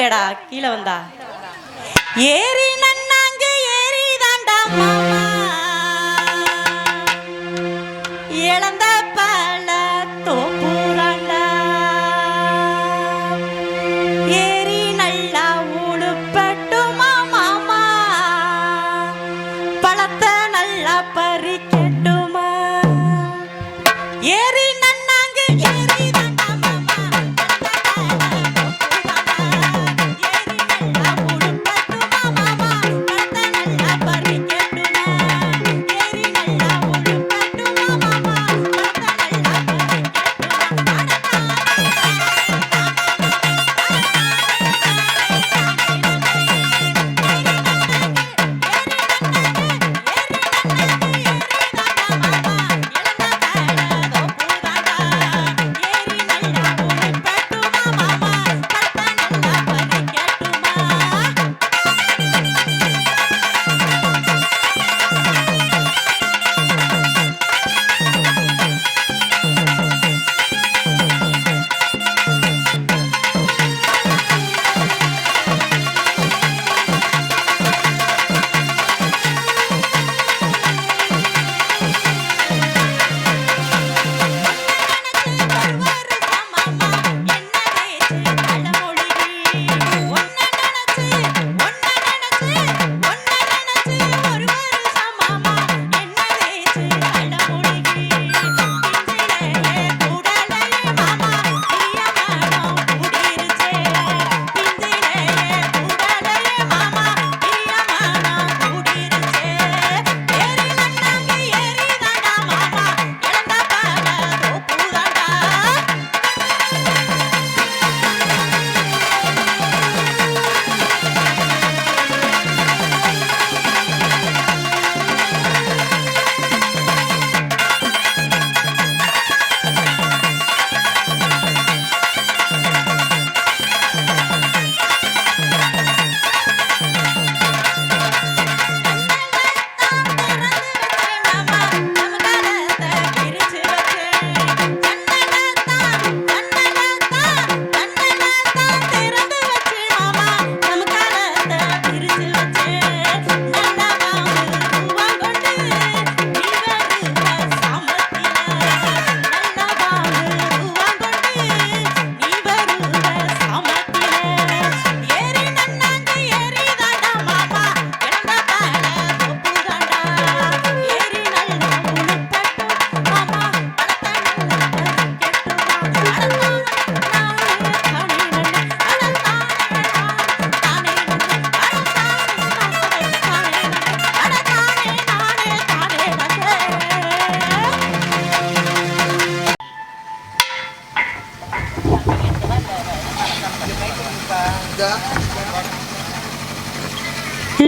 இல்லடா கீழே வந்தா. ஏறி நன்னாங்க ஏறி தாண்டா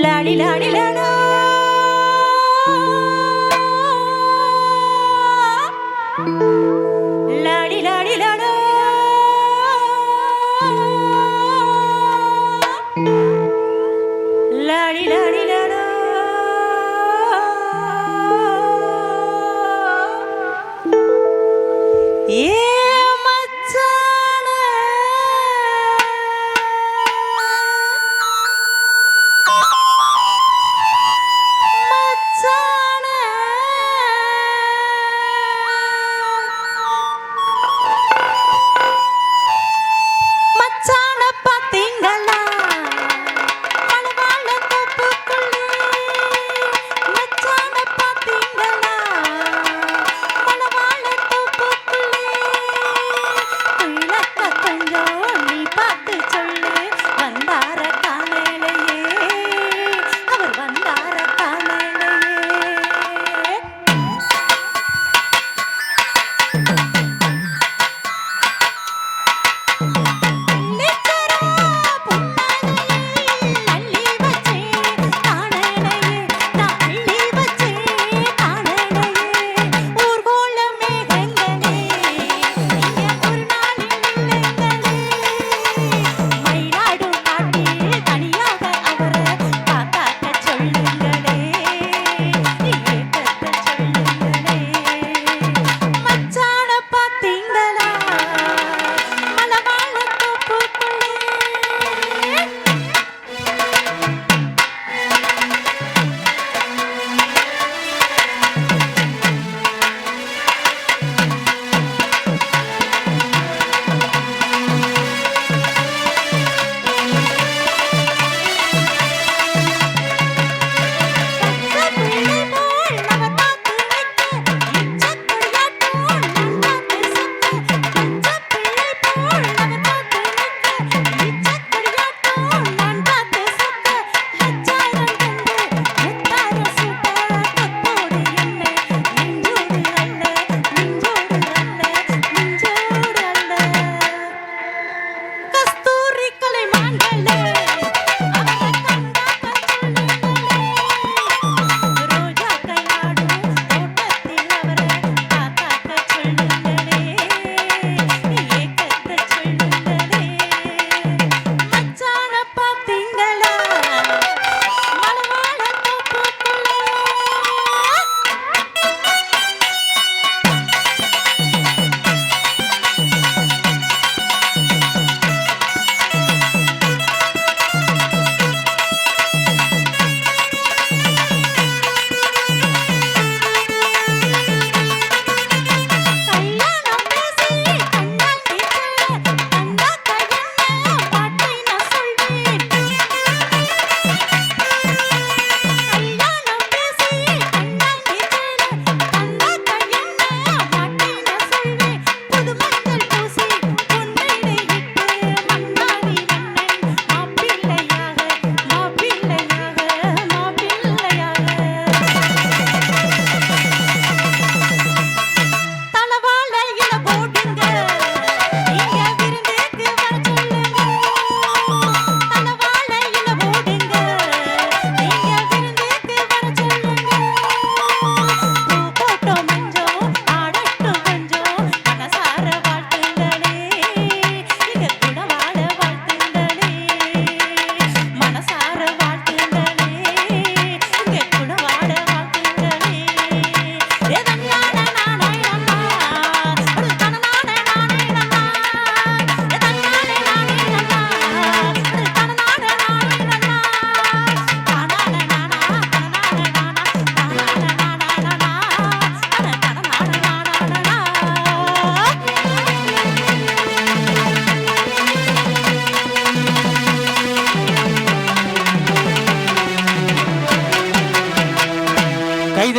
la di la di la la.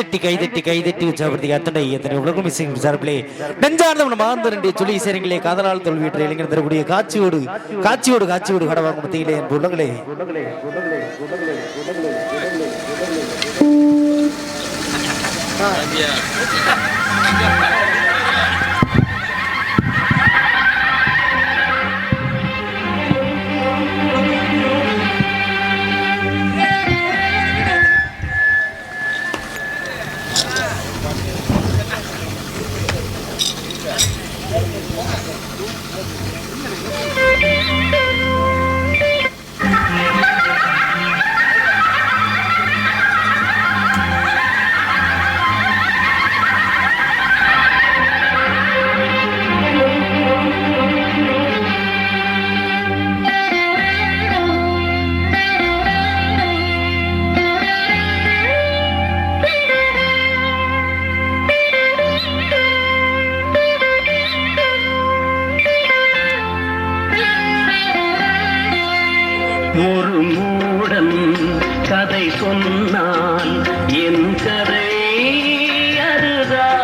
கைதட்டி கைதட்டி கைதட்டி உற்சாகப்படுத்தி அத்தனை எத்தனை உலகம் இசையும் சார்பிலே நெஞ்சார்ந்த மாந்தரண்டி சொல்லி இசைங்களே காதலால் தொல்வீட்டு இளைஞர் தரக்கூடிய காட்சியோடு காட்சியோடு காட்சியோடு கடவாங்க மத்தியிலே என் உள்ளங்களே Yeah. ஒரு மூடன் கதை சொன்னான். என் கதை அதுதான்.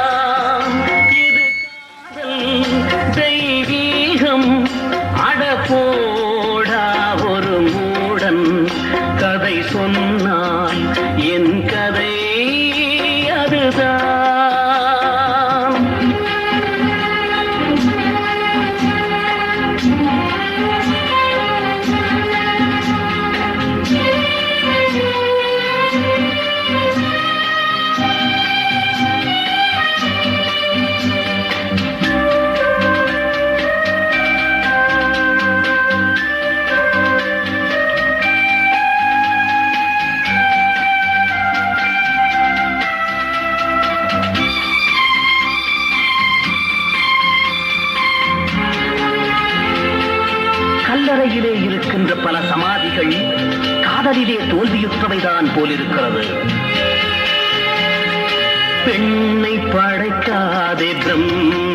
போலிருக்கிறது. பெண்ணை படைக்காதே பிரம்ம